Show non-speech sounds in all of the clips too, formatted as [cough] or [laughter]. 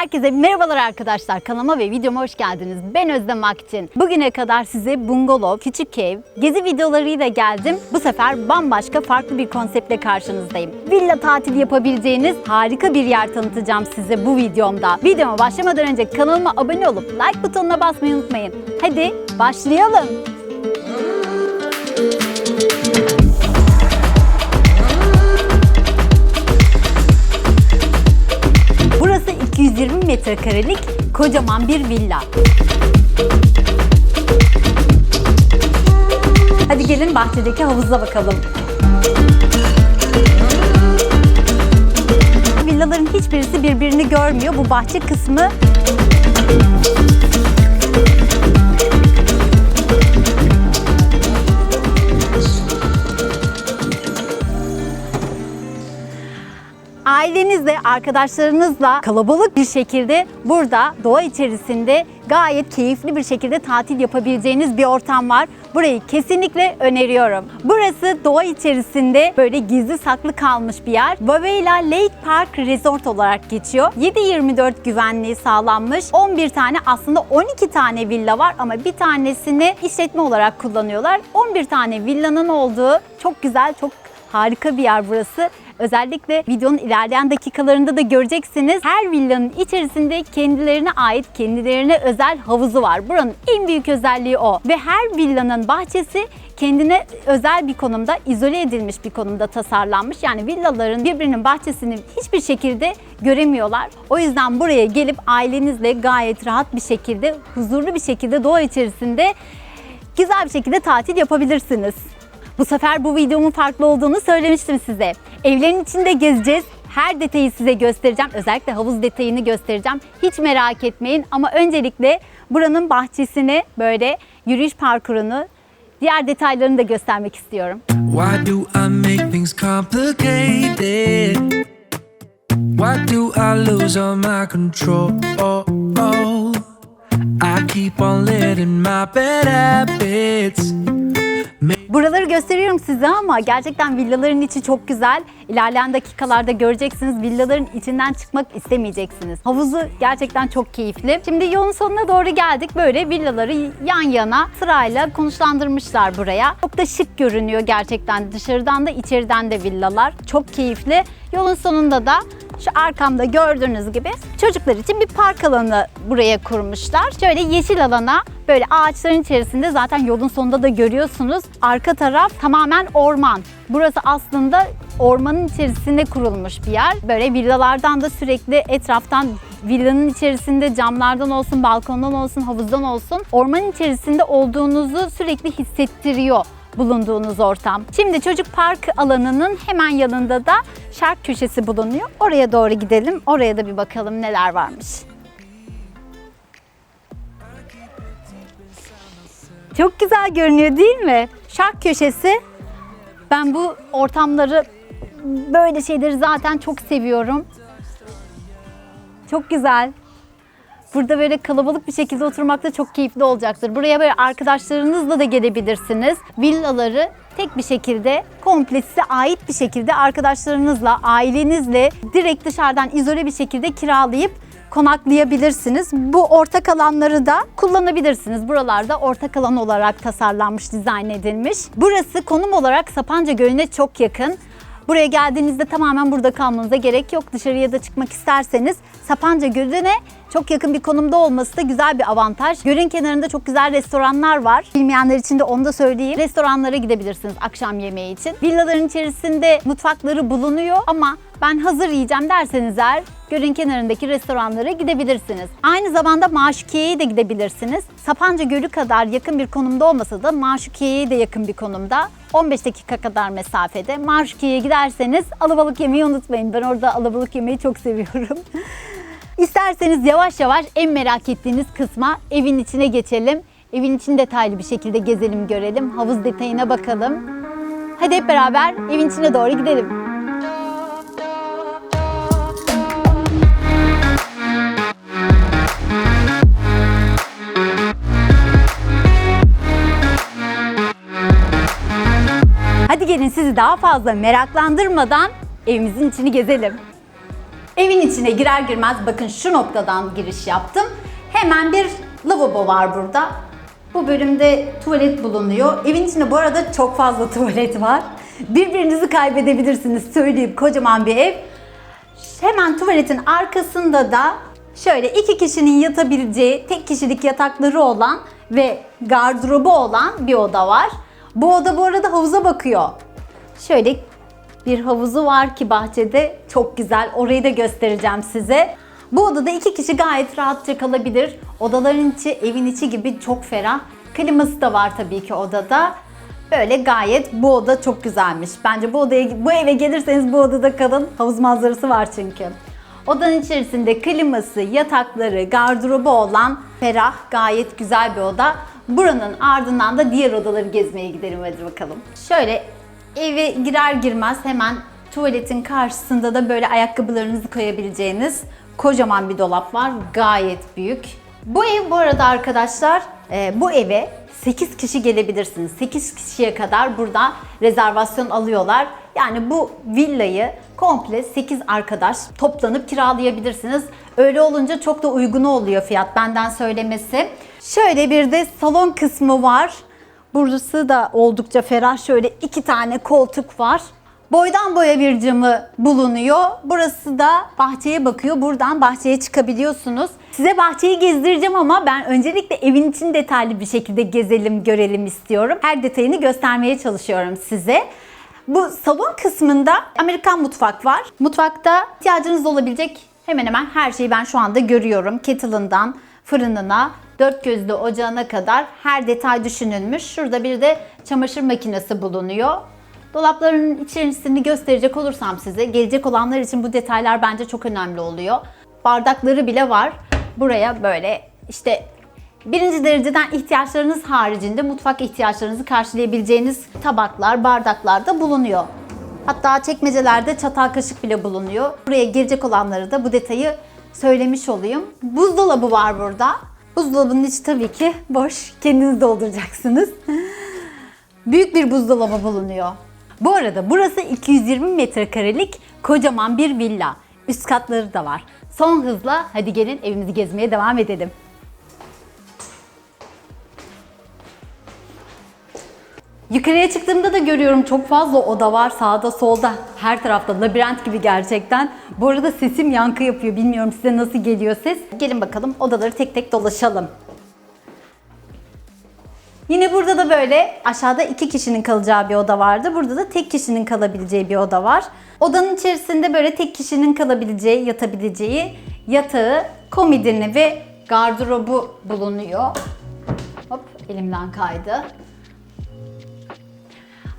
Herkese merhabalar arkadaşlar. Kanalıma ve videoma hoş geldiniz. Ben Özlem Akçin. Bugüne kadar size bungalov, küçük ev, gezi videolarıyla geldim. Bu sefer bambaşka farklı bir konseptle karşınızdayım. Villa tatili yapabileceğiniz harika bir yer tanıtacağım size bu videomda. Videoma başlamadan önce kanalıma abone olup like butonuna basmayı unutmayın. Hadi başlayalım. Metrekarelik kocaman bir villa. Hadi gelin bahçedeki havuza bakalım. Villaların hiçbirisi birbirini görmüyor. Bu bahçe kısmı ailenizle, arkadaşlarınızla kalabalık bir şekilde burada doğa içerisinde gayet keyifli bir şekilde tatil yapabileceğiniz bir ortam var. Burayı kesinlikle öneriyorum. Burası doğa içerisinde böyle gizli saklı kalmış bir yer. Vavela Lake Park Resort olarak geçiyor. 7-24 güvenliği sağlanmış. 11 tane aslında 12 tane villa var ama bir tanesini işletme olarak kullanıyorlar. 11 tane villanın olduğu çok güzel, çok harika bir yer burası. Özellikle videonun ilerleyen dakikalarında da göreceksiniz. Her villanın içerisinde kendilerine ait, kendilerine özel havuzu var. Buranın en büyük özelliği o. Ve her villanın bahçesi kendine özel bir konumda, izole edilmiş bir konumda tasarlanmış. Yani villaların birbirinin bahçesini hiçbir şekilde göremiyorlar. O yüzden buraya gelip ailenizle gayet rahat bir şekilde, huzurlu bir şekilde doğa içerisinde güzel bir şekilde tatil yapabilirsiniz. Bu sefer bu videomun farklı olduğunu söylemiştim size. Evlerin içinde gezeceğiz. Her detayı size göstereceğim. Özellikle havuz detayını göstereceğim. Hiç merak etmeyin ama öncelikle buranın bahçesini böyle yürüyüş parkurunu diğer detaylarını da göstermek istiyorum. Why do I make things complicated? Why do I lose all my control? I keep on letting my bad habits Buraları gösteriyorum size ama gerçekten villaların içi çok güzel. İlerleyen dakikalarda göreceksiniz. Villaların içinden çıkmak istemeyeceksiniz. Havuzu gerçekten çok keyifli. Şimdi yolun sonuna doğru geldik. Böyle villaları yan yana sırayla konuşlandırmışlar buraya. Çok da şık görünüyor gerçekten. Dışarıdan da içeriden de villalar. Çok keyifli. Yolun sonunda da şu arkamda gördüğünüz gibi çocuklar için bir park alanı buraya kurmuşlar. Şöyle yeşil alana böyle ağaçların içerisinde zaten yolun sonunda da görüyorsunuz. Arka taraf tamamen orman. Burası aslında ormanın içerisinde kurulmuş bir yer. Böyle villalardan da sürekli etraftan villanın içerisinde camlardan olsun, balkondan olsun, havuzdan olsun ormanın içerisinde olduğunuzu sürekli hissettiriyor bulunduğunuz ortam. Şimdi çocuk park alanının hemen yanında da şark köşesi bulunuyor. Oraya doğru gidelim. Oraya da bir bakalım neler varmış. Çok güzel görünüyor değil mi? Şark köşesi. Ben bu ortamları böyle şeyleri zaten çok seviyorum. Çok güzel. Burada böyle kalabalık bir şekilde oturmak da çok keyifli olacaktır. Buraya böyle arkadaşlarınızla da gelebilirsiniz. Villaları tek bir şekilde komple size ait bir şekilde arkadaşlarınızla, ailenizle direkt dışarıdan izole bir şekilde kiralayıp konaklayabilirsiniz. Bu ortak alanları da kullanabilirsiniz. Buralarda ortak alan olarak tasarlanmış, dizayn edilmiş. Burası konum olarak Sapanca Gölü'ne çok yakın. Buraya geldiğinizde tamamen burada kalmanıza gerek yok. Dışarıya da çıkmak isterseniz Sapanca Gölü'ne çok yakın bir konumda olması da güzel bir avantaj. Gölün kenarında çok güzel restoranlar var. Bilmeyenler için de onu da söyleyeyim. Restoranlara gidebilirsiniz akşam yemeği için. Villaların içerisinde mutfakları bulunuyor ama ben hazır yiyeceğim derseniz eğer gölün kenarındaki restoranlara gidebilirsiniz. Aynı zamanda Maşukiye'ye de gidebilirsiniz. Sapanca Gölü kadar yakın bir konumda olmasa da Maşukiye'ye de yakın bir konumda. 15 dakika kadar mesafede. Maşukiye'ye giderseniz alabalık yemeyi unutmayın. Ben orada alabalık yemeyi çok seviyorum. [laughs] İsterseniz yavaş yavaş en merak ettiğiniz kısma evin içine geçelim. Evin içini detaylı bir şekilde gezelim, görelim. Havuz detayına bakalım. Hadi hep beraber evin içine doğru gidelim. Hadi gelin sizi daha fazla meraklandırmadan evimizin içini gezelim. Evin içine girer girmez bakın şu noktadan giriş yaptım. Hemen bir lavabo var burada. Bu bölümde tuvalet bulunuyor. Evin içinde bu arada çok fazla [laughs] tuvalet var. Birbirinizi kaybedebilirsiniz söyleyeyim kocaman bir ev. Hemen tuvaletin arkasında da şöyle iki kişinin yatabileceği tek kişilik yatakları olan ve gardırobu olan bir oda var. Bu oda bu arada havuza bakıyor. Şöyle bir havuzu var ki bahçede çok güzel. Orayı da göstereceğim size. Bu odada iki kişi gayet rahatça kalabilir. Odaların içi evin içi gibi çok ferah. Kliması da var tabii ki odada. Böyle gayet bu oda çok güzelmiş. Bence bu odaya bu eve gelirseniz bu odada kalın. Havuz manzarası var çünkü. Odanın içerisinde kliması, yatakları, gardırobu olan ferah, gayet güzel bir oda. Buranın ardından da diğer odaları gezmeye gidelim hadi bakalım. Şöyle eve girer girmez hemen tuvaletin karşısında da böyle ayakkabılarınızı koyabileceğiniz kocaman bir dolap var. Gayet büyük. Bu ev bu arada arkadaşlar e, bu eve 8 kişi gelebilirsiniz. 8 kişiye kadar burada rezervasyon alıyorlar. Yani bu villayı komple 8 arkadaş toplanıp kiralayabilirsiniz. Öyle olunca çok da uygun oluyor fiyat benden söylemesi. Şöyle bir de salon kısmı var. Burası da oldukça ferah. Şöyle iki tane koltuk var. Boydan boya bir camı bulunuyor. Burası da bahçeye bakıyor. Buradan bahçeye çıkabiliyorsunuz. Size bahçeyi gezdireceğim ama ben öncelikle evin için detaylı bir şekilde gezelim, görelim istiyorum. Her detayını göstermeye çalışıyorum size. Bu salon kısmında Amerikan mutfak var. Mutfakta ihtiyacınız olabilecek hemen hemen her şeyi ben şu anda görüyorum. Kettle'ından fırınına, dört gözlü ocağına kadar her detay düşünülmüş. Şurada bir de çamaşır makinesi bulunuyor. Dolapların içerisini gösterecek olursam size, gelecek olanlar için bu detaylar bence çok önemli oluyor. Bardakları bile var. Buraya böyle işte birinci dereceden ihtiyaçlarınız haricinde mutfak ihtiyaçlarınızı karşılayabileceğiniz tabaklar, bardaklar da bulunuyor. Hatta çekmecelerde çatal kaşık bile bulunuyor. Buraya girecek olanları da bu detayı söylemiş olayım. Buzdolabı var burada. Buzdolabının içi tabii ki boş. Kendiniz dolduracaksınız. [laughs] Büyük bir buzdolabı bulunuyor. Bu arada burası 220 metrekarelik kocaman bir villa. Üst katları da var. Son hızla hadi gelin evimizi gezmeye devam edelim. Yukarıya çıktığımda da görüyorum çok fazla oda var sağda solda her tarafta labirent gibi gerçekten. Bu arada sesim yankı yapıyor bilmiyorum size nasıl geliyor ses. Gelin bakalım odaları tek tek dolaşalım. Yine burada da böyle aşağıda iki kişinin kalacağı bir oda vardı. Burada da tek kişinin kalabileceği bir oda var. Odanın içerisinde böyle tek kişinin kalabileceği, yatabileceği yatağı, komodini ve gardırobu bulunuyor. Hop elimden kaydı.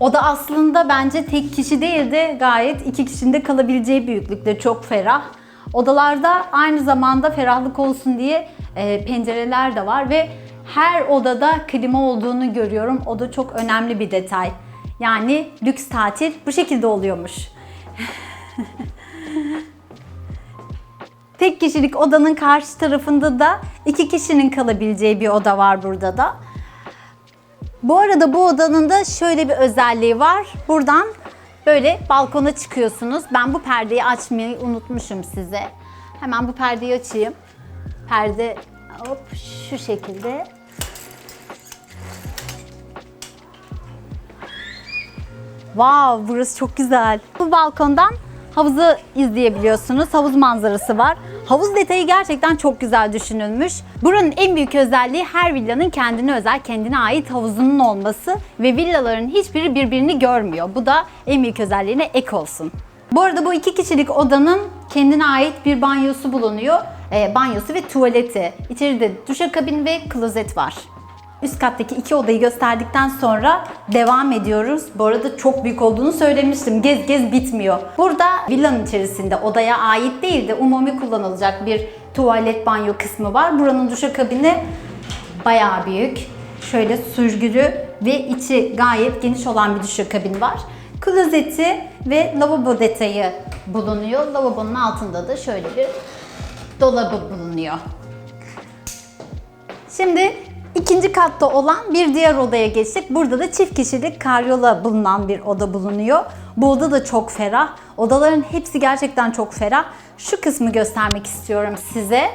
Oda aslında bence tek kişi değil de gayet iki kişinin de kalabileceği büyüklükte çok ferah. Odalarda aynı zamanda ferahlık olsun diye e, pencereler de var ve her odada klima olduğunu görüyorum. O da çok önemli bir detay. Yani lüks tatil bu şekilde oluyormuş. [laughs] Tek kişilik odanın karşı tarafında da iki kişinin kalabileceği bir oda var burada da. Bu arada bu odanın da şöyle bir özelliği var. Buradan böyle balkona çıkıyorsunuz. Ben bu perdeyi açmayı unutmuşum size. Hemen bu perdeyi açayım. Perde hop şu şekilde. Wow, burası çok güzel. Bu balkondan havuzu izleyebiliyorsunuz. Havuz manzarası var. Havuz detayı gerçekten çok güzel düşünülmüş. Buranın en büyük özelliği her villanın kendine özel, kendine ait havuzunun olması ve villaların hiçbiri birbirini görmüyor. Bu da en büyük özelliğine ek olsun. Bu arada bu iki kişilik odanın kendine ait bir banyosu bulunuyor. E, banyosu ve tuvaleti. İçeride duşakabin ve klozet var. Üst kattaki iki odayı gösterdikten sonra devam ediyoruz. Bu arada çok büyük olduğunu söylemiştim. Gez gez bitmiyor. Burada villanın içerisinde odaya ait değil de umumi kullanılacak bir tuvalet banyo kısmı var. Buranın duşakabini bayağı büyük. Şöyle sürgülü ve içi gayet geniş olan bir duşakabin var. Klozeti ve lavabo detayı bulunuyor. Lavabonun altında da şöyle bir dolabı bulunuyor. Şimdi ikinci katta olan bir diğer odaya geçtik. Burada da çift kişilik karyola bulunan bir oda bulunuyor. Bu oda da çok ferah. Odaların hepsi gerçekten çok ferah. Şu kısmı göstermek istiyorum size.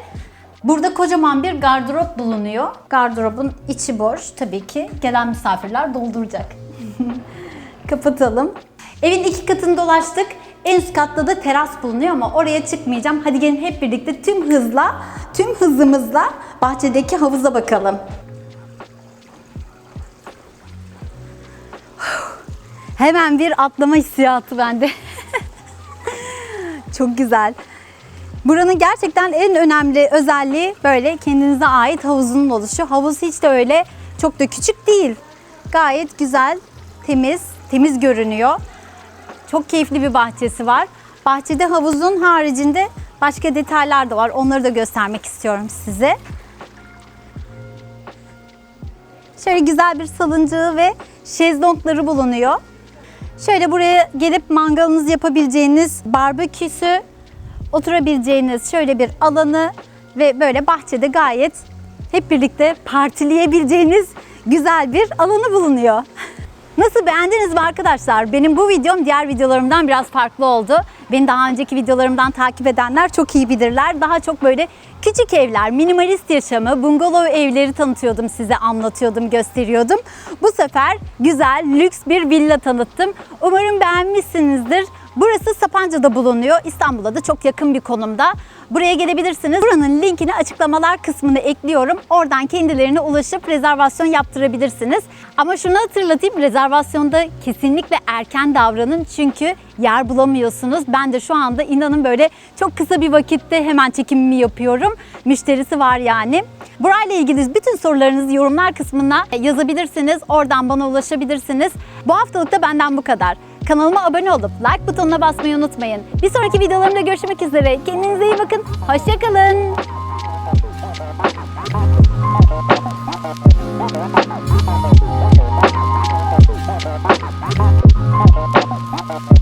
Burada kocaman bir gardırop bulunuyor. Gardırobun içi boş tabii ki. Gelen misafirler dolduracak. [laughs] Kapatalım. Evin iki katını dolaştık. En üst katta da teras bulunuyor ama oraya çıkmayacağım. Hadi gelin hep birlikte tüm hızla, tüm hızımızla bahçedeki havuza bakalım. Hemen bir atlama hissiyatı bende. [laughs] Çok güzel. Buranın gerçekten en önemli özelliği böyle kendinize ait havuzunun oluşu. Havuz hiç de öyle çok da küçük değil. Gayet güzel, temiz, temiz görünüyor. Çok keyifli bir bahçesi var. Bahçede havuzun haricinde başka detaylar da var. Onları da göstermek istiyorum size. Şöyle güzel bir salıncağı ve şezlongları bulunuyor. Şöyle buraya gelip mangalınızı yapabileceğiniz barbeküsü, oturabileceğiniz şöyle bir alanı ve böyle bahçede gayet hep birlikte partileyebileceğiniz güzel bir alanı bulunuyor. Nasıl beğendiniz mi arkadaşlar? Benim bu videom diğer videolarımdan biraz farklı oldu. Beni daha önceki videolarımdan takip edenler çok iyi bilirler. Daha çok böyle küçük evler, minimalist yaşamı, bungalov evleri tanıtıyordum size, anlatıyordum, gösteriyordum. Bu sefer güzel, lüks bir villa tanıttım. Umarım beğenmişsinizdir. Burası Sapanca'da bulunuyor. İstanbul'a da çok yakın bir konumda. Buraya gelebilirsiniz. Buranın linkini açıklamalar kısmına ekliyorum. Oradan kendilerine ulaşıp rezervasyon yaptırabilirsiniz. Ama şunu hatırlatayım. Rezervasyonda kesinlikle erken davranın. Çünkü yer bulamıyorsunuz. Ben de şu anda inanın böyle çok kısa bir vakitte hemen çekimimi yapıyorum. Müşterisi var yani. Burayla ilgili bütün sorularınızı yorumlar kısmına yazabilirsiniz. Oradan bana ulaşabilirsiniz. Bu haftalık da benden bu kadar. Kanalıma abone olup like butonuna basmayı unutmayın. Bir sonraki videolarımda görüşmek üzere. Kendinize iyi bakın. Hoşçakalın. Thank.